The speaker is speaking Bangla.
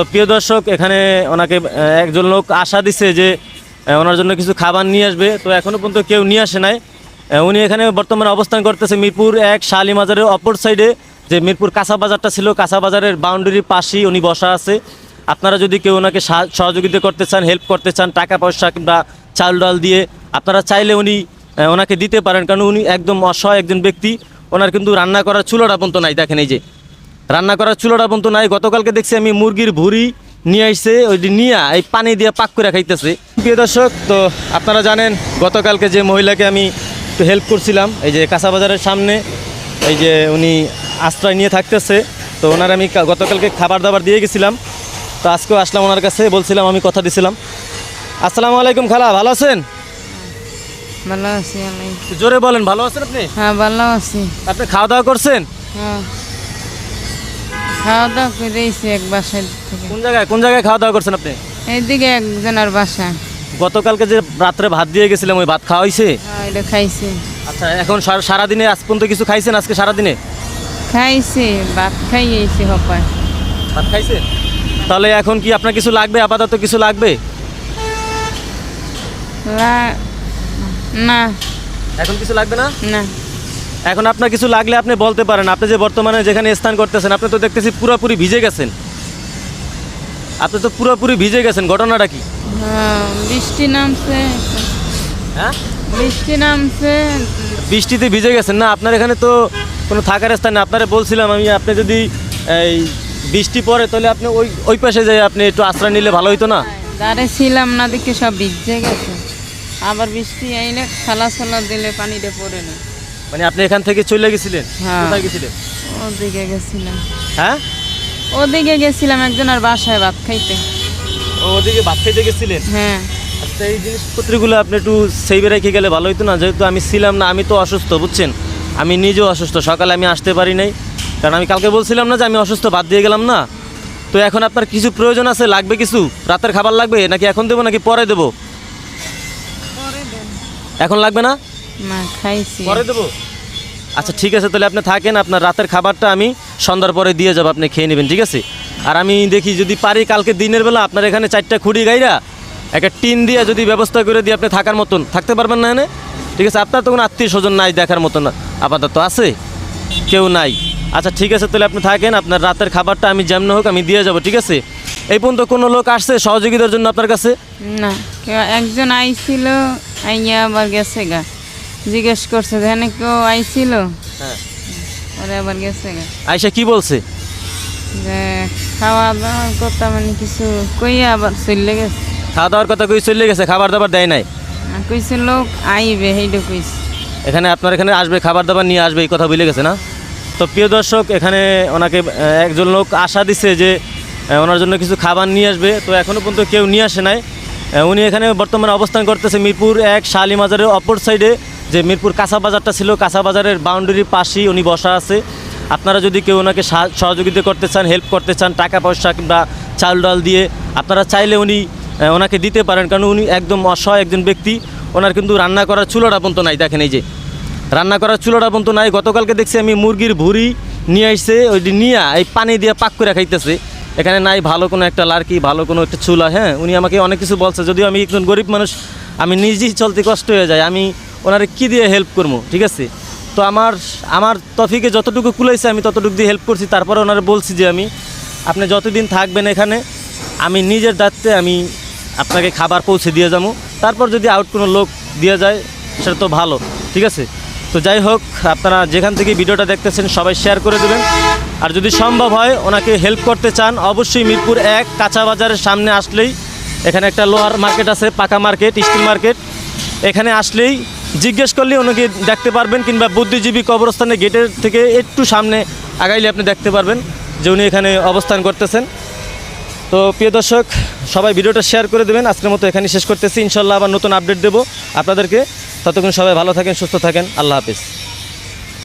তো প্রিয় দর্শক, এখানে ওনাকে একজন লোক আশা দিছে যে ওনার জন্য কিছু খাবার নিয়ে আসবে। তো এখনও পর্যন্ত কেউ নিয়ে আসে নাই। উনি এখানে বর্তমানে অবস্থান করতেছে মিরপুর এক শালি মাজারের অপর সাইডে যে মিরপুর কাঁচা বাজারটা ছিল। কাঁচা বাজারের বাউন্ডারির পাশেই উনি বসা আছে। আপনারা যদি কেউ ওনাকে সাহা- সহযোগিতা করতে চান হেল্প করতে চান, টাকা পয়সা কিংবা চাল ডাল দিয়ে, আপনারা চাইলে উনি ওনাকে দিতে পারেন। কারণ উনি একদম অসহায় একজন ব্যক্তি। ওনার কিন্তু রান্না করার চুলোটা পর্যন্ত নাই, দেখেন এই যে। রান্না করার চুলোটা পর্যন্ত নাই। গতকালকে দেখছি আমি মুরগির ভুড়ি নিয়ে আসছে ওইটি নিয়ে এই পানি দিয়ে পাক করে খাইতেছে। প্রিয় দর্শক তো আপনারা জানেন গতকালকে যে মহিলাকে আমি একটু হেল্প করছিলাম এই যে কাঁচা বাজারের সামনে এই যে উনি আশ্রয় নিয়ে থাকতেছে তো ওনার আমি গতকালকে খাবার দাবার দিয়ে গেছিলাম। তো আজকেও আসলাম ওনার কাছে বলছিলাম আমি কথা দিছিলাম। আসসালামু আলাইকুম খালা ভালো আছেন? ভালো আছি জোরে বলেন ভালো আছেন আপনি? হ্যাঁ ভালো আছি। আপনি খাওয়া দাওয়া করছেন? হ্যাঁ। খাওয়া দাওয়া করেছি এক থেকে। কোন জায়গায় কোন জায়গায় খাওয়া দাওয়া করছেন আপনি? এইদিকে একজনের বাসা। গতকালকে যে রাত্রে ভাত দিয়ে গেছিলাম ওই ভাত খাওয়া হয়েছে হ্যাঁ এটা খাইছি। আচ্ছা এখন সারা- সারাদিনে আজ পর্যন্ত কিছু খাইছেন আজকে সারাদিনে? খাইছি ভাত খাইয়েছি হপায়। ভাত খাইছেন তাহলে এখন কি আপনার কিছু লাগবে? আপাতত কিছু লাগবে? লা- না। এখন কিছু লাগবে না? না। এখন আপনার কিছু লাগলে আপনি বলতে পারেন। আপনি যে বর্তমানে যেখানে স্থান করতেছেন আপনি তো দেখতেছি পুরোপুরি ভিজে গেছেন। আপনি তো পুরোপুরি ভিজে গেছেন ঘটনাটা কি? হ্যাঁ বৃষ্টি নামছে। হ্যাঁ? বৃষ্টি নামছে। বৃষ্টিতে ভিজে গেছেন? না আপনার এখানে তো কোনো থাকার স্থান নেই। আপনারে বলছিলাম আমি আপনি যদি এই বৃষ্টি পড়ে তাহলে আপনি ওই ওই পাশে যাই আপনি একটু আশ্রয় নিলে ভালো হইতো না? দাঁড়ে ছিলাম না দেখে সব ভিজে গেছে। আবার বৃষ্টি আইলে খালা ছালা দিলে পানিটা পড়ে না। মানে আপনি এখান থেকে চলে গেছিলেন? হ্যাঁ। কোথায় গেছিলেন? ওদিকে গেছিলাম। হ্যাঁ? ওদিকে গেছিলাম একজনের বাসায় ভাত খাইতে। ও ওদিকে ভাত খাইতে গেছিলেন? হ্যাঁ। আচ্ছা এই জিনিসপত্রগুলো আপনি একটু সেইবে রেখে গেলে ভালো হতো না যেহেতু আমি ছিলাম না আমি তো অসুস্থ বুঝছেন? আমি নিজেও অসুস্থ সকালে আমি আসতে পারি নাই। কারণ আমি কালকে বলছিলাম না যে আমি অসুস্থ বাদ দিয়ে গেলাম না। তো এখন আপনার কিছু প্রয়োজন আছে লাগবে কিছু? রাতের খাবার লাগবে নাকি এখন দেবো নাকি পরে দেবো। এখন লাগবে না? না খাইছি। পরে দেবো? আচ্ছা ঠিক আছে তাহলে আপনি থাকেন আপনার রাতের খাবারটা আমি সন্ধ্যার পরে দিয়ে যাব আপনি খেয়ে নেবেন ঠিক আছে? আর আমি দেখি যদি পারি কালকে দিনের বেলা আপনার এখানে চারটা খুঁড়ি গাইরা একটা টিন দিয়ে যদি ব্যবস্থা করে দিয়ে আপনি থাকার মতন থাকতে পারবেন না এনে ঠিক আছে আপনার তো কোনো আত্মীয় স্বজন নাই দেখার মতন আপাতত আছে? কেউ নাই। আচ্ছা ঠিক আছে তাহলে আপনি থাকেন আপনার রাতের খাবারটা আমি যেমন হোক আমি দিয়ে যাব ঠিক আছে? এই পর্যন্ত কোনো লোক আসছে সহযোগিতার জন্য আপনার কাছে? না একজন আইছিল আইয়া আবার গেছে গা। জিজ্ঞেস করছে যেখানে কেউ আইছিল? হ্যাঁ। ওরে আবার গেছে গা। আয়সা কি বলছে? যে খাওয়া দাওয়ার কথা মানে কিছু কইয়া আবার চলে গেছে। খাওয়া দাওয়ার কথা কই চলে গেছে? খাবার দাবার দেয় নাই? আর কইছে লোক আইবে সেইটা কইছে। এখানে আপনার এখানে আসবে খাবার দাবার নিয়ে আসবে এই কথা বলে গেছে না? তো প্রিয় দর্শক এখানে ওনাকে আহ, একজন লোক আশা দিছে যে আহ, ওনার জন্য কিছু খাবার নিয়ে আসবে। তো এখনও পর্যন্ত কেউ নিয়ে আসে নাই। আহ, উনি এখানে বর্তমানে অবস্থান করতেছে মিরপুর এক শালি মাজারের অপর সাইডে। যে মিরপুর কাঁচা বাজারটা ছিল, কাঁচা বাজারের বাউন্ডারির পাশেই উনি বসা আছে। আপনারা যদি কেউ ওনাকে সাহা- সহযোগিতা করতে চান হেল্প করতে চান, টাকা পয়সা কিংবা চাল ডাল দিয়ে, আপনারা চাইলে উনি ওনাকে দিতে পারেন। কারণ উনি একদম অসহায় একজন ব্যক্তি। ওনার কিন্তু রান্না করার চুলোটা পর্যন্ত নাই, দেখেন এই যে। রান্না করার চুলোটা পর্যন্ত নাই। গতকালকে দেখছি আমি মুরগির ভুড়ি নিয়ে আসছে, ওইটি নিয়ে এই পানি দিয়ে পাক করে খাইতেছে। এখানে নাই, ভালো কোনো একটা লার্কি ভালো কোনো একটা চুলা হ্যাঁ? উনি আমাকে অনেক কিছু বলছে। যদিও আমি একজন গরিব মানুষ, আমি নিজেই চলতে কষ্ট হয়ে যায় আমি ওনারে কী দিয়ে হেল্প করব, ঠিক আছে? তো আমার আমার তফিকে যতটুকু কুলাইছে আমি ততটুকু দিয়ে হেল্প করছি। তারপরে ওনারা বলছি যে আমি, আপনি যতদিন থাকবেন এখানে, আমি নিজের দায়িত্বে আমি আপনাকে খাবার পৌঁছে দিয়ে যাব। তারপর যদি আউট কোনো লোক দিয়ে যায়, সেটা তো ভালো, ঠিক আছে? তো যাই হোক, আপনারা যেখান থেকে ভিডিওটা দেখতেছেন, সবাই শেয়ার করে দেবেন। আর যদি সম্ভব হয়, ওনাকে হেল্প করতে চান, অবশ্যই মিরপুর এক কাঁচা বাজারের সামনে আসলেই, এখানে একটা লোহার মার্কেট আছে, পাকা মার্কেট স্টিল মার্কেট এখানে আসলেই জিজ্ঞেস করলে ওনাকে দেখতে পারবেন কিংবা বুদ্ধিজীবী কবরস্থানের গেটের থেকে একটু সামনে আগাইলে আপনি দেখতে পারবেন যে উনি এখানে অবস্থান করতেছেন। তো প্রিয় দর্শক, সবাই ভিডিওটা শেয়ার করে দেবেন। আজকের মতো এখানে শেষ করতেছি। ইনশাল্লাহ আবার নতুন আপডেট দেবো আপনাদেরকে। ততক্ষণ সবাই ভালো থাকেন, সুস্থ থাকেন। আল্লাহ হাফিজ।